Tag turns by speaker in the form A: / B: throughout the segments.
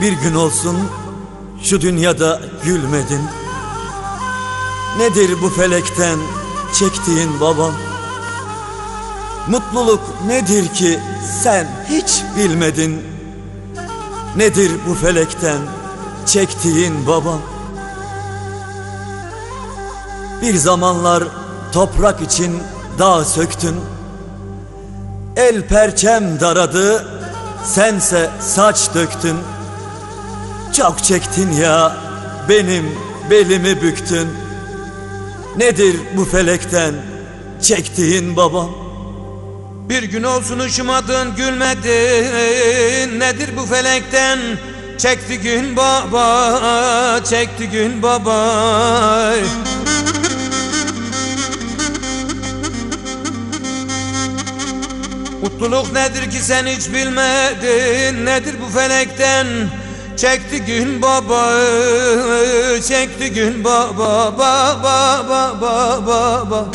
A: Bir gün olsun şu dünyada gülmedin. Nedir bu felekten çektiğin babam? Mutluluk nedir ki sen hiç bilmedin? Nedir bu felekten çektiğin babam? Bir zamanlar toprak için dağ söktün. El perçem daradı sense saç döktün Çok çektin ya benim belimi büktün. Nedir bu felekten çektiğin babam?
B: Bir gün olsun ışımadın gülmedin. Nedir bu felekten Çekti gün baba Çekti gün baba? Mutluluk nedir ki sen hiç bilmedin? Nedir bu felekten Çekti gün baba Çekti gün baba Baba baba baba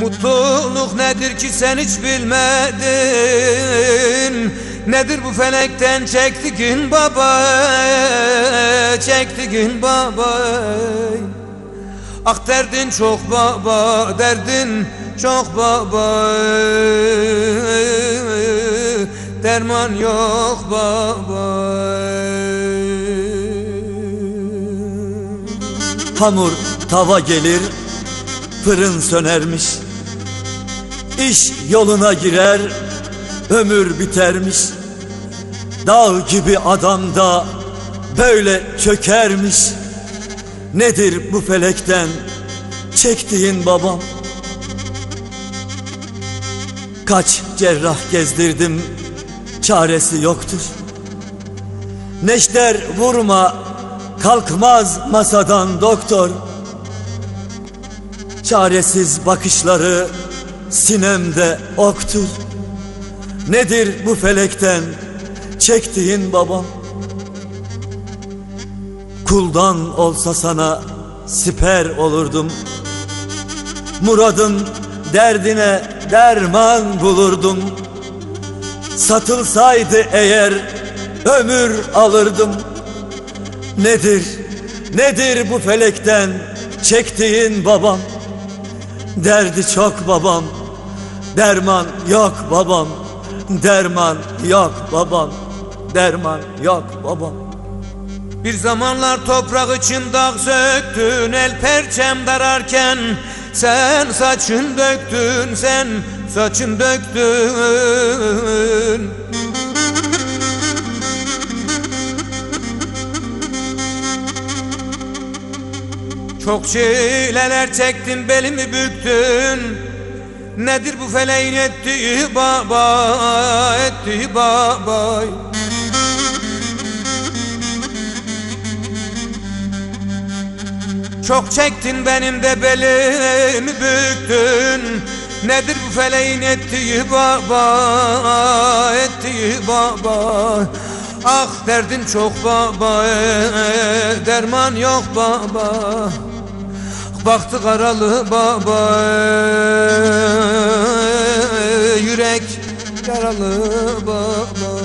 B: Mutluluk nedir ki sen hiç bilmedin? Nedir bu felekten çekti gün baba Çekti gün baba Ah derdin çok baba Derdin çok baba Derman yok baba
A: Hamur tava gelir fırın sönermiş. İş yoluna girer ömür bitermiş. Dağ gibi adam da böyle çökermiş Nedir bu felekten çektiğin babam? Kaç cerrah gezdirdim çaresi yoktur. Neşter vurma kalkmaz masadan doktor. Çaresiz bakışları sinemde oktur. Nedir bu felekten çektiğin babam Kuldan olsa sana siper olurdum. Muradın derdine derman bulurdum. Satılsaydı eğer ömür alırdım. Nedir, nedir bu felekten çektiğin babam? Derdi çok babam Derman yok babam. Derman yok babam Derman yok babam
B: Bir zamanlar toprak için dağ söktün El perçem dararken Sen saçın döktün Sen saçın döktün. Çok çileler çektin belimi büktün. Nedir bu feleğin ettiği baba Ettiği baba Çok çektin benim de belimi büktün. Nedir bu feleğin ettiği baba Ettiği baba? Ah derdin çok baba Derman yok baba. Baktı karalı baba Yürek yaralı baba